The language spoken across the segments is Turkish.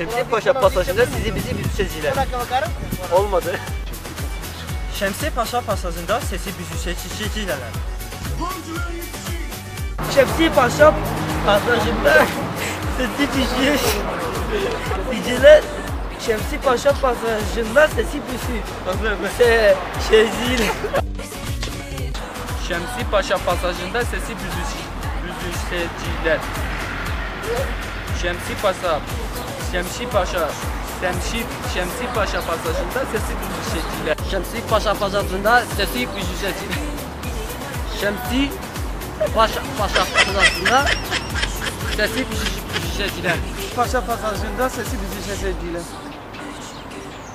Şemsi Paşa pasajında sizi bizi büzüşeciler. Olmadı. Şemsi Paşa pasajında sesi büzüşeciler. Şemsi Paşa pasajında sesi büzüşeciler. Şemsi Paşa pasajında sesi büzüşeciler. Şemsi Paşa pasajında sesi büzüş, büzüşeciler. Şemsi Paşa, Şemsi Paşa, Şemsi, Şemsi Paşa pasajında sesi büzüşeciler. Şemsi Paşa pasajında sesi büzüşeciler. Şemsi Paşa Paşa pasajında sesi büzüşeciler. Paşa pasajında sesi büzüşeciler.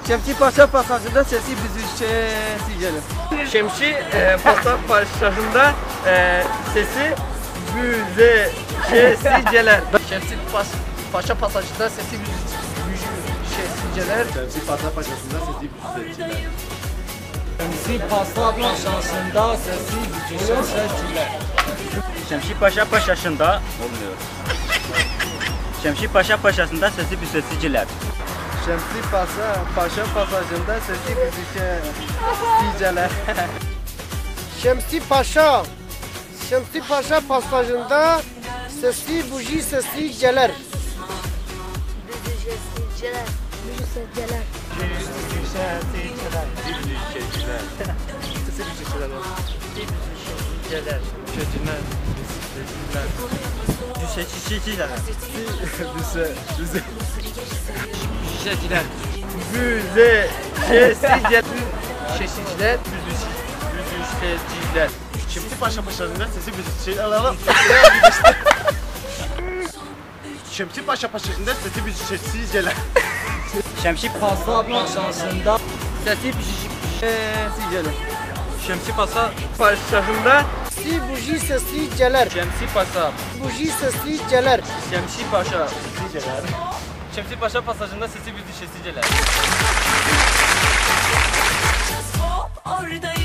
Şemsi Paşa pasajında sesi büzüşeciler. Şemsi e, Paşa pasajında e, sesi büzüşeciler. Şemsi Paşa, Paşa pasajında sesi büzüşeciler. Şemsi Paşa Paşası'nda sesi büzüşeciler. Şemsi Paşa pasajında sesi büzüşeciler. Şemsi Paşa pasajında olmuyor. Şemsi Paşa pasajında sesi büzüşeciler. Şemsi Paşa Paşa pasajında sesi büzüşeciler. Şemsi Paşa Şemsi Paşa pasajında sesli buji sesli gelir. Büzüşeciler. Büzüşeciler. Büzüşeciler. Büze, büze. Büzüşeciler. Büzüşeciler. Büzüşeciler. Büzüşeciler. Şemsi Paşa Paşası'nda sesi büzüşeciler. Şemsi Paşa Paşası'nda sesi büzüşeciler. Şemsi Paşa pasajında sesi büzüşeciler. Şemsi Paşa Pasajında Sesli buji sesli gelir. Şemsi Paşa, Buji sesli gelir. Şemsi Paşa, Şemsi Paşa pasajında sesi büzüşeciler. Hop oradayım